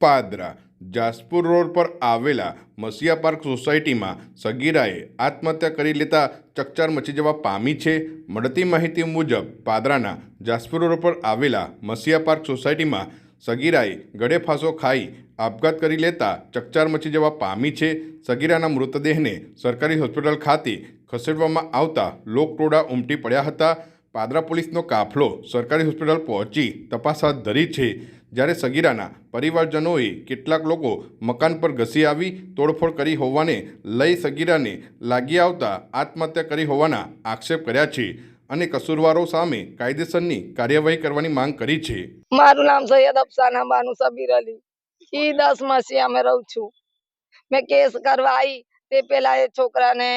Padra Jaspur road પર આવેલા મસિયા park સોસાયટીમાં સગીરાએ આત્મહત્યા કરી લેતા ચકચાર મચી જવા પામી છે. મળતી માહિતી મુજબ, પાદરાના જાસપુર રોડ પર આવેલા મસિયા પાર્ક સોસાયટીમાં સગીરાએ ગળે ફાંસો ખાઈ આપઘાત કરી લેતા ચકચાર મચી જવા પામી છે. સગીરાના મૃતદેહને સરકારી હોસ્પિટલ ખાતે ખસેડવામાં આવતા લોકટોળા ઉમટી પડ્યા હતા. પાદરા પોલીસનો કાફલો સરકારી હોસ્પિટલ પહોંચી તપાસ હાથ ધરી છે. જ્યારે સગીરાના પરિવારજનોએ કેટલાક લોકો મકાન પર ઘસી આવી તોડફોડ કરી હોવાને લઈ સગીરાને લાગી આવતા આત્મહત્યા કરી હોવાના આક્ષેપ કર્યા છે અને કસૂરવારો સામે કાયદેસરની કાર્યવાહી કરવાની માંગ કરી છે. મારું નામ સૈયદ અફસાના બાનુ સબીર અલી. ઈ દસ અમે રહું છું. મેં કેસ કરવા આવી તે પેલા એ છોકરાને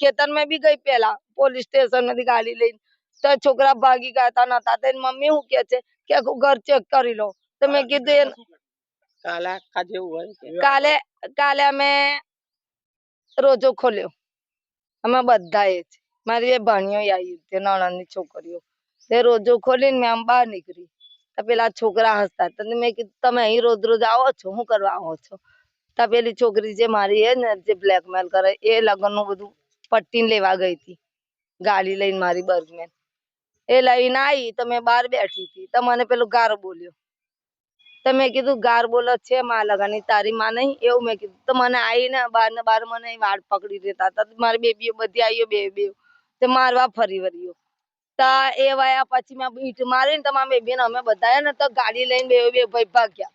ખેતરમાં બી ગઈ પેલા પોલીસ સ્ટેશનમાંથી ગાડી લઈને તો છોકરા ભાગી ગયા હતા નતા. તો મમ્મી શું કે છે? કે આખું ઘર ચેક કરી લો. તો મેં કીધું કાલે કાલે કાલે અમે રોજો ખોલ્યો. અમે બધા એ જ. મારી ભાણીઓ આવી હતી નણંદની છોકરીઓ. તે રોજો ખોલીને મેં આમ બહાર નીકળી. તો પેલા છોકરા હસતા તો મેં કીધું તમે અહીં રોજ રોજ આવો છો? શું કરવા આવો છો? તો પેલી છોકરી જે મારી એ ને જે બ્લેકમેલ કરે એ લગ્નનું બધું પટ્ટીને લેવા ગઈ હતી. ગાડી લઈને મારી બર્ગમેન. એ લઈને આવી તમે બહાર બેઠી હતી. તમને પેલું ગાર બોલ્યો. તમે કીધું, ગાર બોલો છે માં લગાની, તારી માં નહીં. એવું મેં કીધું. તો મને આવીને બાર ને બાર મને વાળ પકડી દેતા હતા. મારી બેબીઓ બધી આવીઓ બે બે. તે મારવા ફરી વળ્યો. તો એ વાયા પછી મેં ઈંટ મારીને તમારા મારી બેબીને અમે બધા ને તો ગાડી લઈને બે બે ભાઈ ભાગ્યા.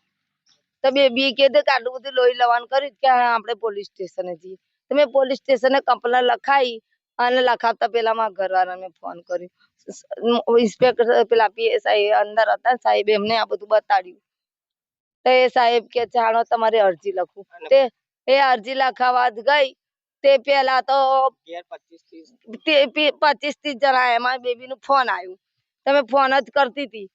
તો બેબી કે આટલું બધું લોહી લવાન કર્યું કે આપણે પોલીસ સ્ટેશને જઈએ. તો મેં પોલીસ સ્ટેશને કમ્પ્લેન લખાઈ. અને લખાવતા પેલા મારા ઘરવાળાને ફોન કર્યો. ઇન્સ્પેક્ટર પેલા પીએસઆઈ અંદર હતા સાહેબ એમને આ બધું બતાડ્યું. તો એ સાહેબ કે જાણો તમારે અરજી લખું તે એ અરજી લખાવા ગઈ. તે પેલા તો પચીસ ત્રીસ. જણા એમાં બેબી નું ફોન આવ્યું. તમે ફોન જ કરતી હતી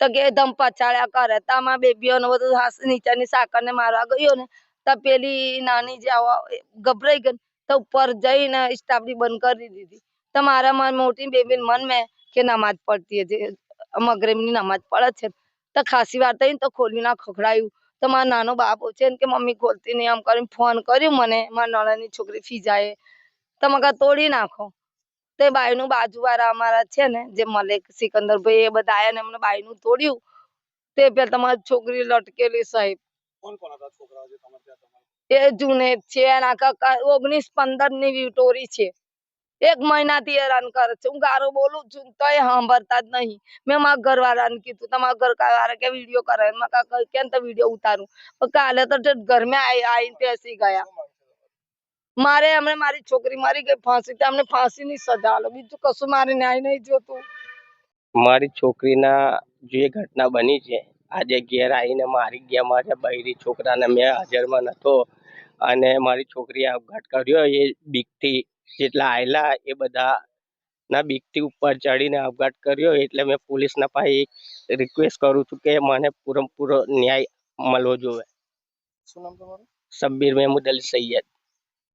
તો કે ધમ પછાડ્યા કરે. તો આમાં બેબીઓ ને બધું હાસ નીચેની સાકર ને મારવા ગયો ને. તો પેલી નાની જે આવા ગભરાઈ ગઈ તો ઉપર જઈને સ્ટાફની બંધ કરી દીધી. તો મારા મન મોટી બેબી મન મેં કે નમાજ પડતી હતી. મગરેબની નમાજ પડે છે. તો ખાસી વાર થઈને તો ખોલી ના ખખડાયું. તો મારો નાનો બાપો છે કે, મમ્મી, ખોલતી નહીં. આમ કરીને ફોન કર્યું મને. મારા નણંદની છોકરી ફીજાએ તો કાં તોડી નાખો. તે બાઈનું બાજુવાળા અમારા છે ને, જે મલેક સિકંદરભાઈ એ બધા આયા ને, એમને બાઈનું તોડ્યું. તે પેલા તમારી છોકરી લટકેલી સાહેબ. તમારે એ જૂને છે, એના કાકા ઓગણીસ પંદરની વિટોરી છે. એક મહિનાથી હેરાન કરે છે. હું ગારો બોલું છું તો એ સાંભળતા જ નહીં. મેં મારા ઘરવાળાને કીધું, તમારા ઘરવાળા કે વીડિયો કરે? કાકા કેમ તો વીડિયો ઉતારું? કાલે તો ઘરમાં આઈ બેસી ગયા. મારે હમણે મારી છોકરી મારી ગઈ, ફાંસી તો અમને ફાંસીની સજા આલો. બીજું કશું મારે ન્યાય નહીં જોતું. મારી છોકરીના જે ઘટના બની છે, આજે ઘેર આવીને મારી ગયા, મારા બૈરી છોકરાને મેં હાજરમાં નતો અને મારી છોકરીએ આપઘાત કર્યો એ બીકથી જેટલા આયેલા એ બધા ના બીકથી ઉપર ચડીને આપઘાત કર્યો. એટલે મેં પોલીસના પાસે એક રિક્વેસ્ટ કરું છું કે મને પૂરેપૂરો ન્યાય મળવો જોઈએ શું નામ તમારું? શબ્બીર મહેમૂદ અલી સૈયદ.